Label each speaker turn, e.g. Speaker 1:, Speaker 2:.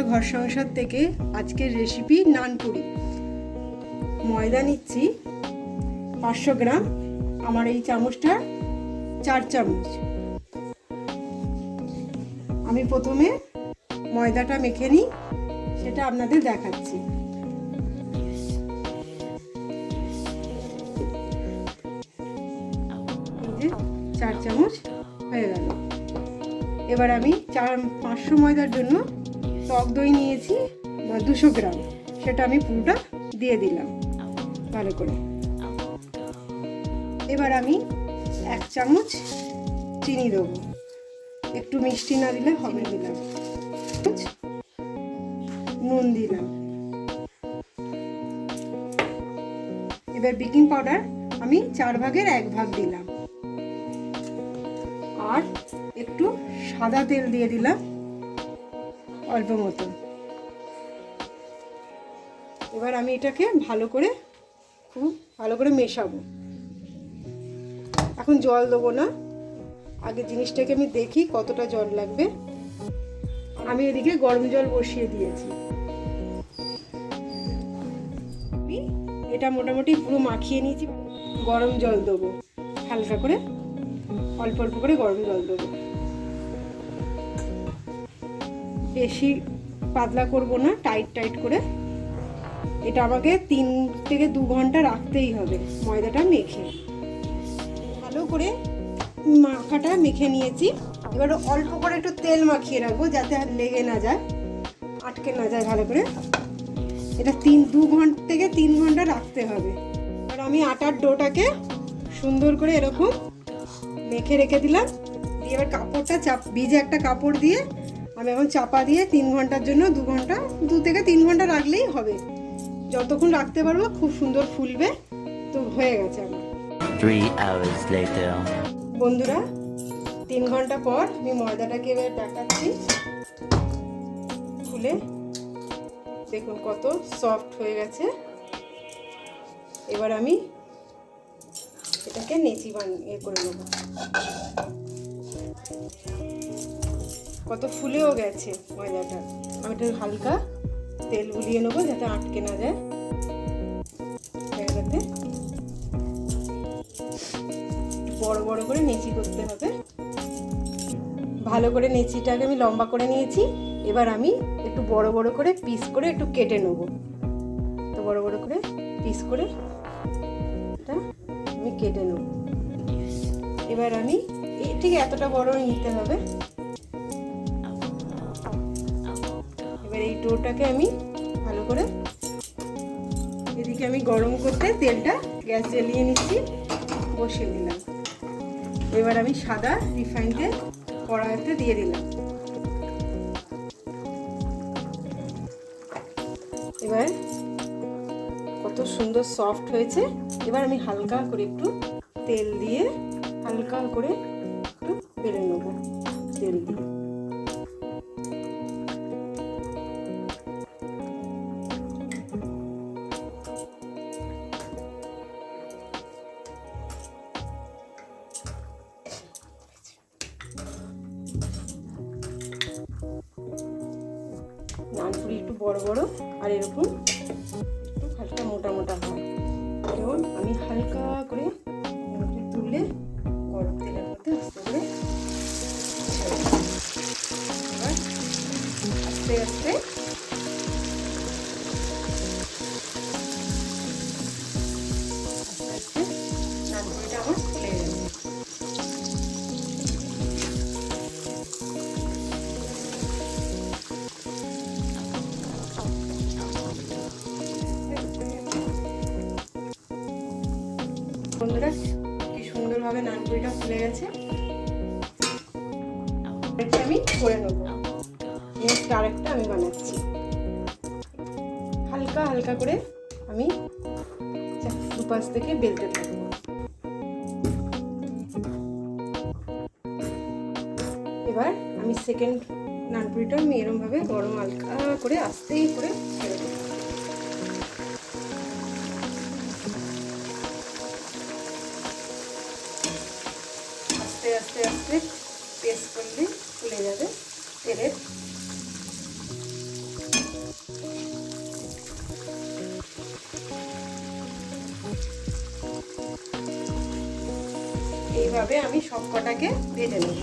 Speaker 1: নমস্কার ঘর সংসার থেকে আজকের রেসিপি নানপুরি। ময়দা নিচ্ছি, পাঁচশো গ্রাম। আমার এই চামচটা চার চামচ। আমি প্রথমে ময়দাটা মেখে নিই, সেটা আপনাদের দেখাচ্ছি। চার চামচ হয়ে গেল। এবার আমি চার, পাঁচশো ময়দার জন্য টক দই নিয়েছি দুশো গ্রাম। সেটা আমি পুরোটা দিয়ে দিলাম। ভালো করে। এবার আমি এক চামচ চিনি দেবো। একটু মিষ্টি না দিলে হবে দিলাম নুন দিলাম। এবার বেকিং পাউডার আমি চার ভাগের এক ভাগ দিলাম। আর একটু সাদা তেল দিয়ে দিলাম। অল্প মতো এবার আমি এটাকে ভালো করে খুব ভালো করে মেশাবো। এখন জল দেবো না। আগে জিনিসটাকে আমি দেখি কতটা জল লাগবে। আমি এদিকে গরম জল বসিয়ে দিয়েছি। এটা মোটামুটি পুরো মাখিয়ে নিয়েছি। গরম জল দেবো। হালকা করে, অল্প অল্প করে গরম জল দেবো। বেশি পাতলা করব না, টাইট টাইট করে। এটা আমাকে তিন থেকে দু ঘণ্টা রাখতেই হবে ময়দাটা মেখে। ভালো করে মাখাটা মেখে নিয়েছি। এবার অল্প করে একটু তেল মাখিয়ে রাখব যাতে আর লেগে না যায়, আটকে না যায় ভালো করে। এটা তিন, দু ঘণ্টা থেকে তিন ঘণ্টা রাখতে হবে। এবার আমি আটার ডোটাকে সুন্দর করে এরকম মেখে রেখে দিলাম। দিয়ে এবার কাপড়টা চাপ, ভিজে একটা কাপড় দিয়ে আমি এখন চাপা দিয়ে তিন ঘণ্টার জন্য দু ঘণ্টা দু থেকে তিন ঘণ্টা রাখলেই হবে। যতক্ষণ রাখতে পারব খুব সুন্দর ফুলবে তো হয়ে গেছে আমার।
Speaker 2: Three hours later.
Speaker 1: বন্ধুরা তিন ঘণ্টা পর আমি ময়দাটাকে এবার দেখাচ্ছি খুলে দেখুন কত সফট হয়ে গেছে। এবার আমি এটাকে নেচি বানিয়ে করে নেব। কত ফুলেও গেছে ময়দাটা আমি একটু হালকা তেল বুলিয়ে নেব যাতে আটকে না যায়। জায়গাটাতে বড় বড় করে নেচি করতে হবে। ভালো করে নেচিটাকে আমি লম্বা করে নিয়েছি। এবার আমি একটু বড় বড় করে পিস করে একটু কেটে নেব। তো বড় বড় করে পিস করে এটা আমি কেটে নেব। এবার আমি ঠিক এতটা বড় নিতে হবে। এবার এই ডোটাকে আমি ভালো করে এদিকে আমি গরম করতে তেলটা গ্যাস জ্বালিয়ে নিচ্ছি, বসিয়ে দিলাম। এবার আমি সাদা রিফাইন তেল কড়াইতে দিয়ে দিলাম। এবার কত সুন্দর সফট হয়েছে। এবার আমি হালকা করে একটু তেল দিয়ে হালকা করে একটু বেড়ে নেব তেল দিয়ে। নানপুরি একটু বড় বড়, আর এরকম একটু হালকা মোটা মোটা হয়। যেমন আমি হালকা করে তুলে গরম তেলের মধ্যে আস্তে করে আস্তে আস্তে বন্ধুরা, কি সুন্দরভাবে নানপুরিটা ফুলে গেছে। এটা আমি করে নেব। নেক্সট আরেকটা আমি বানাচ্ছি। হালকা হালকা করে আমি দুপাশ থেকে বেলতে থাকব। এবার আমি সেকেন্ড নানপুরিটা আমি এরমভাবে গরম হালকা করে আস্তেই করে ছেড়ে আস্তে আস্তে প্রেস করলে খুলে যাবে তেলের। এইভাবে আমি সব কটাকে ভেজে নেব।